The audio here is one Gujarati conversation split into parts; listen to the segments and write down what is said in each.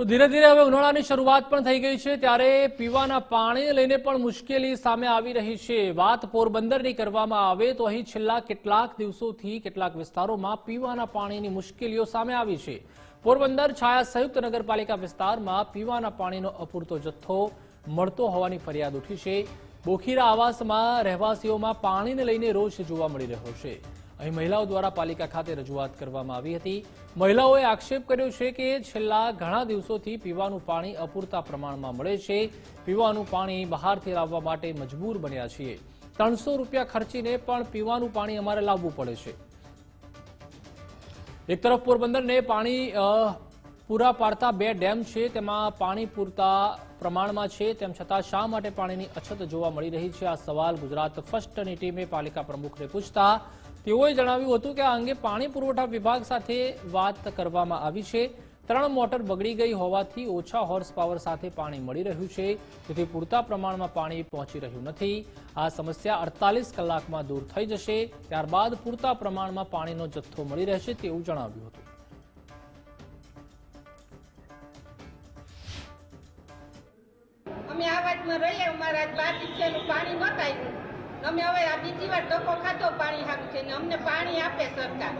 તો ધીરે ધીરે હવે ઉનાળાની શરૂઆત પણ થઈ ગઈ છે, ત્યારે પીવાના પાણીને લઈને પણ મુશ્કેલી સામે આવી રહી છે. વાત પોરબંદરની કરવામાં આવે તો અહીં છેલ્લા કેટલાક દિવસોથી કેટલાક વિસ્તારોમાં પીવાના પાણીની મુશ્કેલીઓ સામે આવી છે. પોરબંદર, છાયા સંયુક્ત નગરપાલિકા વિસ્તારમાં પીવાના પાણીનો અપૂરતો જથ્થો મળતો હોવાની ફરિયાદ ઉઠી છે. બોખીરા આવાસમાં રહેવાસીઓમાં પાણીને લઈને રોષ જોવા મળી રહ્યો છે. અહીં મહિલાઓ દ્વારા પાલિકા ખાતે રજૂઆત કરવામાં આવી હતી. મહિલાઓએ આક્ષેપ કર્યો છે કે છેલ્લા ઘણા દિવસોથી પીવાનું પાણી અપૂરતા પ્રમાણમાં મળે છે. પીવાનું પાણી બહારથી લાવવા માટે મજબૂર બન્યા છીએ. ત્રણસો રૂપિયા ખર્ચીને પણ પીવાનું પાણી અમારે લાવવું પડે છે. એક તરફ પોરબંદરને પાણી પૂરા પાડતા બે ડેમ છે, તેમાં પાણી પૂરતા પ્રમાણમાં છે, તેમ છતાં શા માટે પાણીની અછત જોવા મળી રહી છે? આ સવાલ ગુજરાત ફર્સ્ટની ટીમે પાલિકા પ્રમુખને પૂછતા તેઓએ જણાવ્યું હતું કે આ અંગે પાણી પુરવઠા વિભાગ સાથે વાત કરવામાં આવી છે. ત્રણ મોટર બગડી ગઈ હોવાથી ઓછા હોર્સ પાવર સાથે પાણી મળી રહ્યું છે. તેથી પૂરતા પ્રમાણમાં પાણી પહોંચી રહ્યું નથી. આ સમસ્યા અડતાલીસ કલાકમાં દૂર થઈ જશે. ત્યારબાદ પૂરતા પ્રમાણમાં પાણીનો જથ્થો મળી રહેશે તેવું જણાવ્યું હતું. અમે રહીએ અમારા બાર દિવસેનું પાણી નહોતું આવ્યું અમે હવે આ બીજી વાર ડકો ખાધો પાણી સારું છે ને અમને પાણી આપે સરકાર.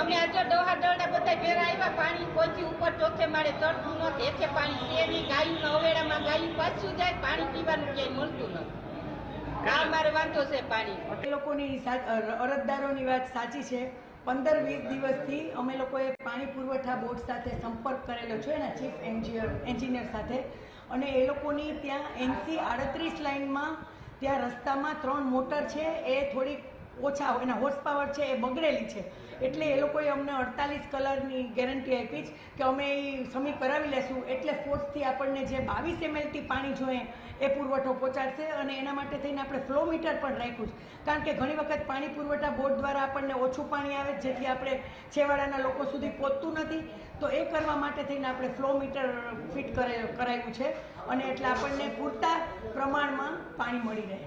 અમે આજે ડોહા દરડા બધા ભેરા આવ્યા પાણી પહોંચી ઉપર ચોથે માળે ચડતું નથી એટલે પાણી છે નહીં ગાયું અવેડામાં ગાયું પાછું જાય પાણી પીવાનું ક્યાંય મળતું નથી. આ મારે વાંધો છે પાણી. લોકોની અરજદારોની વાત સાચી છે. પંદર વીસ દિવસથી અમે લોકોએ પાણી પુરવઠા બોર્ડ સાથે સંપર્ક કરેલો છે એના ચીફ એન્જિનિયર એન્જિનિયર સાથે. અને એ લોકોની ત્યાં એનસી આડત્રીસ લાઇનમાં ત્યાં રસ્તામાં ત્રણ મોટર છે, એ થોડીક ઓછા એના હોર્સ પાવર છે, એ બગડેલી છે. એટલે એ લોકોએ અમને અડતાલીસ કલરની ગેરંટી આપી જ કે અમે એ સમી કરાવી લેશું. એટલે ફોર્સથી આપણને જે બાવીસ એમએલટી પાણી જોઈએ એ પુરવઠો પહોંચાડશે અને એના માટે થઈને આપણે ફ્લો મીટર પણ રાખ્યું છે. કારણ કે ઘણી વખત પાણી પુરવઠા બોર્ડ દ્વારા આપણને ઓછું પાણી આવે, જેથી આપણે છેવાડાના લોકો સુધી પહોંચતું નથી. તો એ કરવા માટે થઈને આપણે ફ્લો મીટર ફિટ કરે કરાવ્યું છે અને એટલે આપણને પૂરતા પ્રમાણમાં પાણી મળી રહે.